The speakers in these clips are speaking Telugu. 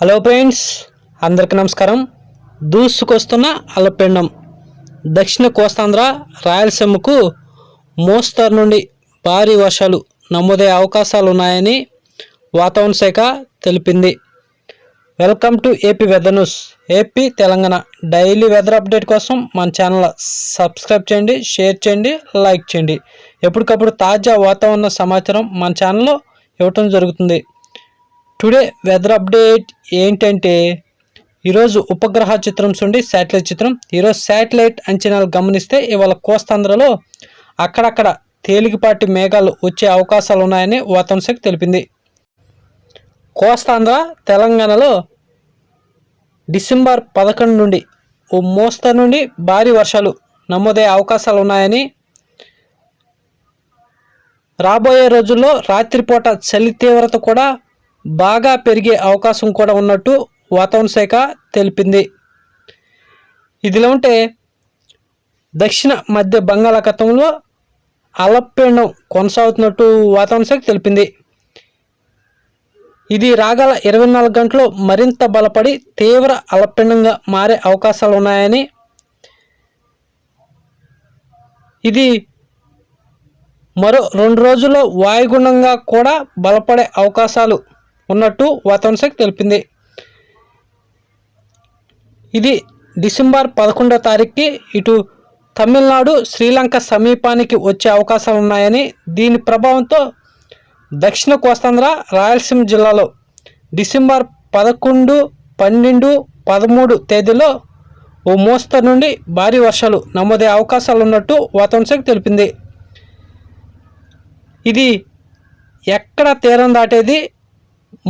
హలో ఫ్రెండ్స్ అందరికీ నమస్కారం. దూసుకొస్తున్న అలపెండం దక్షిణ కోస్తాంధ్ర రాయలసీమకు మోస్తరు నుండి భారీ వర్షాలు నమోదయ్యే అవకాశాలు ఉన్నాయని వాతావరణ శాఖ తెలిపింది. Welcome to AP weather news. AP Telangana daily weather update కోసం మన ఛానల్ సబ్స్క్రైబ్ చేయండి షేర్ చేయండి లైక్ చేయండి. ఎప్పటికప్పుడు తాజా వాతావరణ సమాచారం మన ఛానల్లో ఇవ్వటం జరుగుతుంది. టుడే వెదర్ అప్డేట్ ఏంటంటే ఈరోజు ఉపగ్రహ చిత్రం చూడండి శాటిలైట్ చిత్రం. ఈరోజు శాటిలైట్ అంచనాలు గమనిస్తే ఇవాళ కోస్తాంధ్రలో అక్కడక్కడ తేలికపాటి మేఘాలు వచ్చే అవకాశాలు ఉన్నాయని వాతావరణ శాఖ తెలిపింది. కోస్తాంధ్ర తెలంగాణలో డిసెంబర్ పదకొండు నుండి ఓ మోస్తరు నుండి భారీ వర్షాలు నమోదయ్యే అవకాశాలు ఉన్నాయని రాబోయే రోజుల్లో రాత్రిపూట చలి తీవ్రత కూడా బాగా పెరిగే అవకాశం కూడా ఉన్నట్టు వాతావరణ శాఖ తెలిపింది. ఇదిలా ఉంటే దక్షిణ మధ్య బంగాళాఖాతంలో అలపెండం కొనసాగుతున్నట్టు వాతావరణ శాఖ తెలిపింది. ఇది రాగల ఇరవై నాలుగు గంటలు మరింత బలపడి తీవ్ర అలపెండంగా మారే అవకాశాలు ఉన్నాయని ఇది మరో రెండు రోజుల్లో వాయుగుండంగా కూడా బలపడే అవకాశాలు ఉన్నట్టు వాతావరణ శాఖ తెలిపింది. ఇది డిసెంబర్ పదకొండో తారీఖుకి ఇటు తమిళనాడు శ్రీలంక సమీపానికి వచ్చే అవకాశాలు ఉన్నాయని దీని ప్రభావంతో దక్షిణ కోస్తాంధ్ర రాయలసీమ జిల్లాలో డిసెంబర్ పదకొండు పన్నెండు పదమూడు తేదీలో ఓ మోస్తరు నుండి భారీ వర్షాలు నమోదయ్యే అవకాశాలు ఉన్నట్టు వాతావరణ శాఖ తెలిపింది. ఇది ఎక్కడ తీరం దాటేది?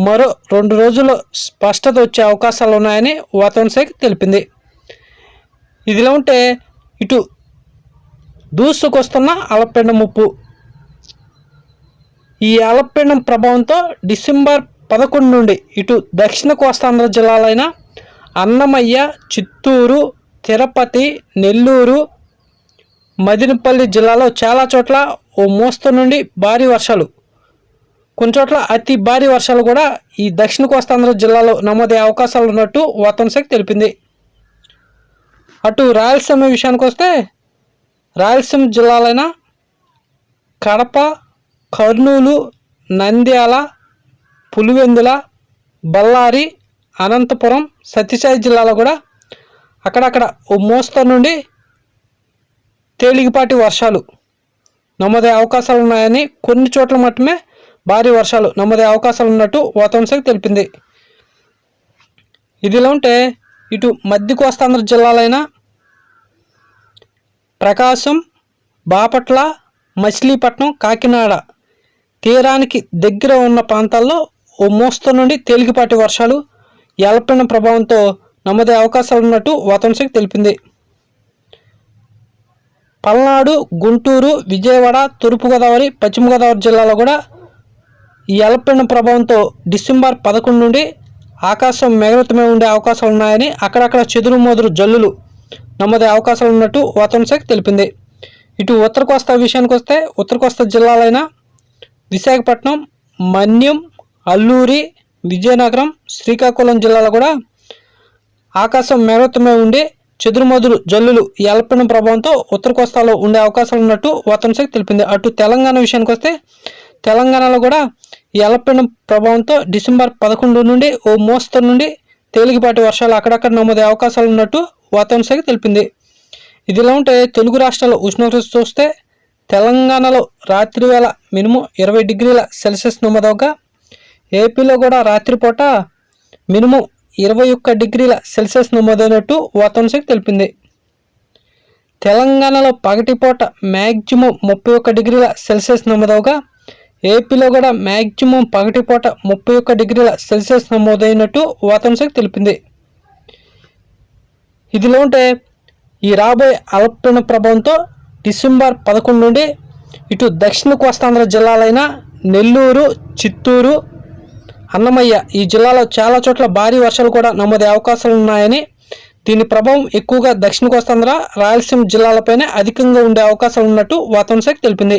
మరో రెండు రోజుల్లో స్పష్టత వచ్చే అవకాశాలు ఉన్నాయని వాతావరణ శాఖ తెలిపింది. ఇదిలా ఉంటే ఇటు దూసుకొస్తున్న అలపెండ ముప్పు ఈ అలపెండం ప్రభావంతో డిసెంబర్ పదకొండు నుండి ఇటు దక్షిణ కోస్తాంధ్ర జిల్లాలైన అన్నమయ్య చిత్తూరు తిరుపతి నెల్లూరు మదినపల్లి జిల్లాలో చాలా చోట్ల ఓ మోస్తరు నుండి భారీ వర్షాలు కొన్ని చోట్ల అతి భారీ వర్షాలు కూడా ఈ దక్షిణ కోస్తాంధ్ర జిల్లాలో నమోదయ్యే అవకాశాలు ఉన్నట్టు వాతావరణ శాఖ తెలిపింది. అటు రాయలసీమ విషయానికి వస్తే రాయలసీమ జిల్లాలైన కడప కర్నూలు నంద్యాల పులివెందుల బళ్ళారి అనంతపురం సత్యసాయి జిల్లాలో కూడా అక్కడక్కడ ఓ మోస్తరు నుండి తేలికపాటి వర్షాలు నమోదయ్యే అవకాశాలు ఉన్నాయని కొన్ని చోట్ల మాత్రమే భారీ వర్షాలు నమోదయ్యే అవకాశాలు ఉన్నట్టు వాతావరణ శాఖ తెలిపింది. ఇదిలా ఉంటే ఇటు మధ్య కోస్తాంధ్ర జిల్లాలైన ప్రకాశం బాపట్ల మచిలీపట్నం కాకినాడ తీరానికి దగ్గర ఉన్న ప్రాంతాల్లో ఓ మోస్తరు నుండి తేలికపాటి వర్షాలు ఎలపిన ప్రభావంతో నమోదయ్యే అవకాశాలు ఉన్నట్టు వాతావరణ శాఖ తెలిపింది. పల్నాడు గుంటూరు విజయవాడ తూర్పుగోదావరి పశ్చిమ గోదావరి జిల్లాలో కూడా ఈ అల్పపీడన ప్రభావంతో డిసెంబర్ పదకొండు నుండి ఆకాశం మేఘవతమే ఉండే అవకాశాలు ఉన్నాయని అక్కడక్కడ చెదురు మోదురు జల్లులు నమోదే అవకాశాలు ఉన్నట్టు వాతావరణ శాఖ తెలిపింది. ఇటు ఉత్తర కోస్తా విషయానికి వస్తే ఉత్తర కోస్తా జిల్లాలైన విశాఖపట్నం మన్యం అల్లూరి విజయనగరం శ్రీకాకుళం జిల్లాలో కూడా ఆకాశం మేఘవతమే ఉండి చెదురుమదురు జల్లులు ఈ అల్పపీడన ప్రభావంతో ఉత్తర కోస్తాలో ఉండే అవకాశాలు ఉన్నట్టు వాతావరణ శాఖ తెలిపింది. అటు తెలంగాణ విషయానికి వస్తే తెలంగాణలో కూడా ఈ అల్పపీడనం ప్రభావంతో డిసెంబర్ పదకొండు నుండి ఓ మోస్తరు నుండి తేలికపాటి వర్షాలు అక్కడక్కడ నమోదే అవకాశాలు ఉన్నట్టు వాతావరణ శాఖ తెలిపింది. ఇదిలా ఉంటే తెలుగు రాష్ట్రాల ఉష్ణోగ్రత చూస్తే తెలంగాణలో రాత్రి వేళ మినిమం ఇరవై డిగ్రీల సెల్సియస్ నమోదవగా ఏపీలో కూడా రాత్రిపూట మినిమం ఇరవై ఒక్క డిగ్రీల సెల్సియస్ నమోదైనట్టు వాతావరణ శాఖ తెలిపింది. తెలంగాణలో పగటిపూట మ్యాక్సిమం ముప్పై ఒక్క డిగ్రీల సెల్సియస్ నమోదవగా ఏపీలో కూడా మ్యాక్సిమం పగటిపూట ముప్పై ఒక్క డిగ్రీల సెల్సియస్ నమోదైనట్టు వాతావరణ శాఖ తెలిపింది. ఇదిలో ఉంటే ఈ రాబోయే అల్పపీడన ప్రభావంతో డిసెంబర్ పదకొండు నుండి ఇటు దక్షిణ కోస్తాంధ్ర జిల్లాలైన నెల్లూరు చిత్తూరు అన్నమయ్య ఈ జిల్లాలో చాలా చోట్ల భారీ వర్షాలు కూడా నమోదే అవకాశాలు ఉన్నాయని దీని ప్రభావం ఎక్కువగా దక్షిణ కోస్తాంధ్ర రాయలసీమ జిల్లాలపైనే అధికంగా ఉండే అవకాశాలు ఉన్నట్టు వాతావరణ శాఖ తెలిపింది.